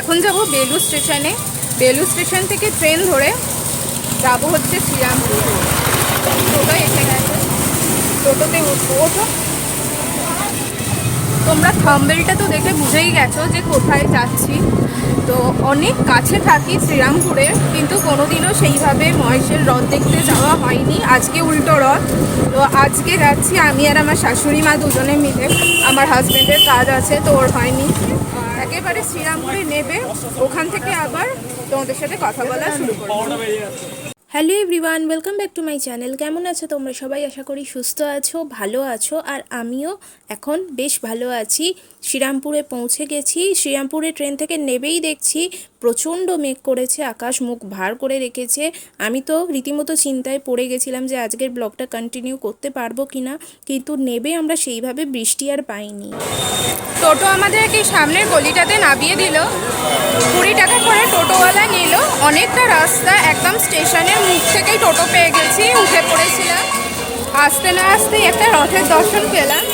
এখন যাব বেলু স্টেশনে। বেলু স্টেশন থেকে ট্রেন ধরে যাব হচ্ছে শ্রীরামপুর। টোটো এসে গেছে। টোটোতে উঠবো ওঠো তোমরা থাম্বেলটা তো দেখে বুঝেই গেছো যে কোথায় যাচ্ছি। তো অনেক কাছে থাকি শ্রীরামপুরে, কিন্তু কোনোদিনও সেইভাবে মহেশের রথ দেখতে যাওয়া হয়নি। আজকে উল্টো রথ। তো আজকে যাচ্ছি আমি আর আমার শাশুড়ি মা দুজনে মিলে। আমার হাজব্যান্ডের কাজ আছে, তো ওর হয়নি। একেবারে শ্রীরামপুরে নেবে ওখান থেকে আবার তোমাদের সাথে কথা বলা শুরু করব। Hello everyone welcome back to my channel. কেমন আছো তোমরা? সবাই আশা করি সুস্থ আছো ভালো আছো আর আমিও এখন বেশ ভালো আছি। শ্রীরামপুরে পৌঁছে গেছি। শ্রীরামপুরে ট্রেন থেকে নেবেই দেখছি। প্রচণ্ড মেঘ করেছে, আকাশ মুখ ভার করে রেখেছে। আমি তো রীতিমতো চিন্তায় পড়ে গেছিলাম যে আজকের ব্লগটা কন্টিনিউ করতে পারব কি না কিন্তু নেবে আমরা সেইভাবে বৃষ্টি আর পাইনি। টোটো আমাদেরকে সামনের গলিটাতে নামিয়ে দিল। কুড়ি টাকা করে টোটোওয়ালা নিল। অনেকটা রাস্তা একদম স্টেশনের মুখ থেকেই টোটো পেয়ে গেছি, উঠে পড়েছিলাম। আসতে না আসতে একটা রথের দর্শন পেলাম।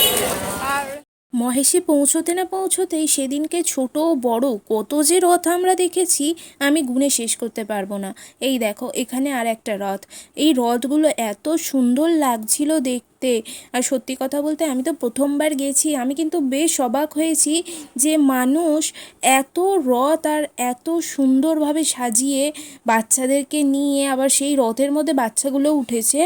মহেশে পৌঁছোতে না পৌঁছোতেই সেদিনকে ছোট বড় কত যে রথ আমরা দেখেছি, আমি গুণে শেষ করতে পারব না। এই দেখো, এখানে আর একটা রথ। এই রথগুলো এত সুন্দর লাগছিল দেখতে। আর সত্যি কথা বলতে, আমি তো প্রথমবার গেছি। আমি কিন্তু বেশ অবাক হয়েছি যে মানুষ এত রথ আর এত সুন্দরভাবে সাজিয়ে বাচ্চাদেরকে নিয়ে, আবার সেই রথের মধ্যে বাচ্চাগুলো উঠেছে।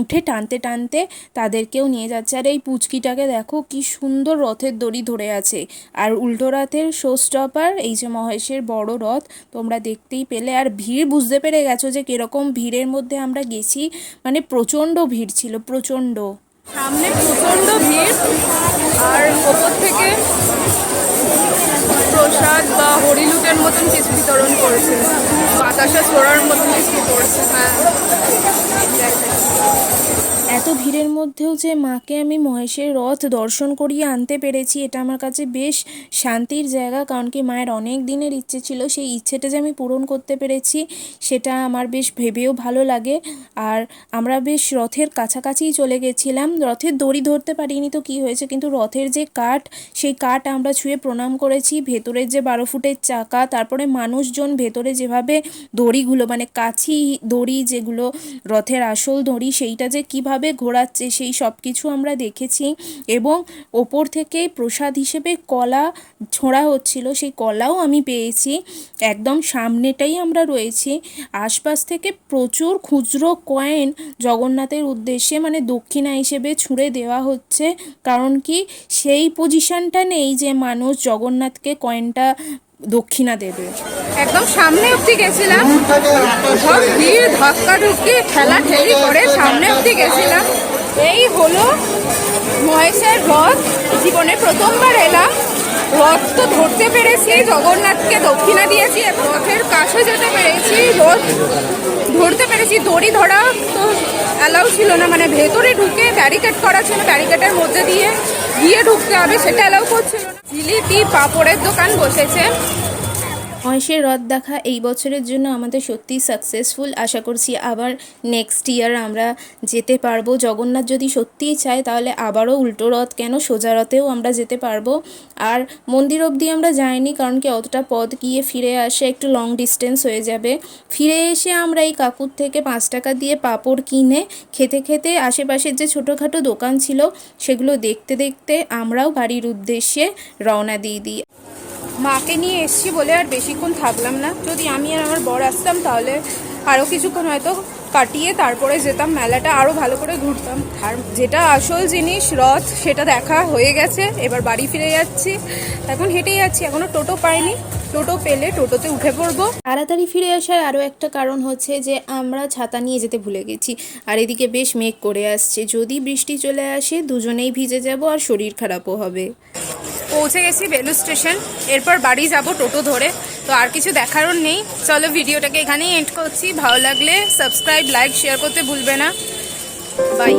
উঠে টানতে টানতে তাদেরকেও নিয়ে যাচ্ছে। আর এই পুচকিটাকে দেখো কি সুন্দর রথের দড়ি ধরে আছে। আর উল্টো রথের শো স্টপার এই যে মহেশের বড় রথ, তোমরা দেখতেই পেলে। আর ভিড় বুঝতে পেরে গেছো যে কীরকম ভিড়ের মধ্যে আমরা গেছি। মানে প্রচণ্ড ভিড় ছিল, প্রচণ্ড। সামনে প্রচণ্ড ভিড়। আর ওপর থেকে প্রসাদ বা হরিলুটের মতন কিছু বিতরণ করেছে। বাতাসা ছোড়ার মতন কিছু করছে। হ্যাঁ। এত ভিড়ের মধ্যেও যে মাকে আমি মহেশের রথ দর্শন করিয়ে আনতে পেরেছি, এটা আমার কাছে বেশ শান্তির জায়গা। কারণ কি মায়ের অনেক দিনের ইচ্ছে ছিল, সেই ইচ্ছেটা যে আমি পূরণ করতে পেরেছি, সেটা আমার বেশ ভেবেও ভালো লাগে। আর আমরা বেশ রথের কাছাকাছিই চলে গেছিলাম। রথের দড়ি ধরতে পারিনি তো কি হয়েছে, কিন্তু রথের যে কাঠ, সেই কাঠ আমরা ছুঁয়ে প্রণাম করেছি। ভেতরের যে বারো ফুটের চাকা, তারপরে মানুষজন ভেতরে যেভাবে দড়িগুলো মানে কাছি দড়ি যেগুলো, রথের আসল দড়ি, সেইটা যে কীভাবে ঘোরাচ্ছে, সেই সব কিছু আমরা দেখেছি এবং ওপর থেকে প্রসাদ হিসেবে কলা ছোঁড়া হচ্ছিল, সেই কলাও আমি পেয়েছি। একদম সামনেটাই আমরা রয়েছি। আশপাশ থেকে প্রচুর খুচরো কয়েন জগন্নাথের উদ্দেশ্যে মানে দক্ষিণা হিসেবে ছুঁড়ে দেওয়া হচ্ছে। কারণ কি, সেই পজিশনটা নেই যে মানুষ জগন্নাথকে কয়েনটা দক্ষিণা দেবে। একদম সামনে অব্দি গেছিলাম। সব ভিড় ধাক্কা ধুক্কি ঠেলা ঠেলি করে সামনে অব্দি গেছিলাম। এই হলো মহেশের রথ। জীবনে প্রথমবার এলাম। রথ তো ধরতে পেরেছি জগন্নাথকে দক্ষিণা দিয়েছি রথের কাছে যেতে পেরেছি। রথ ধরতে পেরেছি দড়ি ধরা তো অ্যালাউ ছিল না। মানে ভেতরে ঢুকে ব্যারিকেড করা ছিল ব্যারিকেডের মধ্যে দিয়ে গিয়ে ঢুকতে হবে, সেটা অ্যালাউ করছিল জিলিপি পাপড়ের দোকান বসেছে। মহেশের রথ দেখা এই বছরের জন্য আমাদের সত্যিই সাকসেসফুল আশা করছি আবার নেক্সট ইয়ার আমরা যেতে পারব। জগন্নাথ যদি সত্যিই চায়, তাহলে আবারও উল্টো রথ কেন? সোজা রথেও আমরা যেতে পারব। আর মন্দির অবধি আমরা যাইনি, কারণ কি অতটা পথ গিয়ে ফিরে আসে একটু লং ডিস্টেন্স হয়ে যাবে। ফিরে এসে আমরা এই কাকুর থেকে পাঁচ টাকা দিয়ে পাঁপড় কিনে খেতে খেতে আশেপাশের যে ছোটোখাটো দোকান ছিল, সেগুলো দেখতে দেখতে আমরাও বাড়ির উদ্দেশ্যে রওনা দিয়ে দিই। মাকে নিয়ে এসছি বলে আর বেশিক্ষণ থাকলাম না। যদি আমি আর আমার বর আসতাম তাহলে আরও কিছুক্ষণ হয়তো কাটিয়ে তারপরে যেতাম, মেলাটা আরও ভালো করে ঘুরতাম। আর যেটা আসল জিনিস, রথ, সেটা দেখা হয়ে গেছে, এবার বাড়ি ফিরে যাচ্ছি। এখন হেঁটেই যাচ্ছি এখনও টোটো পাইনি। টোটো পেলে টোটোতে উঠে পড়ব। তাড়াতাড়ি ফিরে আসার আরও একটা কারণ হচ্ছে যে আমরা ছাতা নিয়ে যেতে ভুলে গেছি। আর এদিকে বেশ মেঘ করে আসছে। যদি বৃষ্টি চলে আসে, দুজনেই ভিজে যাব আর শরীর খারাপও হবে। পৌঁছে গেছি বেলু স্টেশন এরপর বাড়ি যাব টোটো ধরে। তো আর কিছু দেখারও নেই। চলো ভিডিওটাকে এখানেই এন্ড করছি। ভালো লাগলে সাবস্ক্রাইব লাইক শেয়ার করতে ভুলবে না। বাই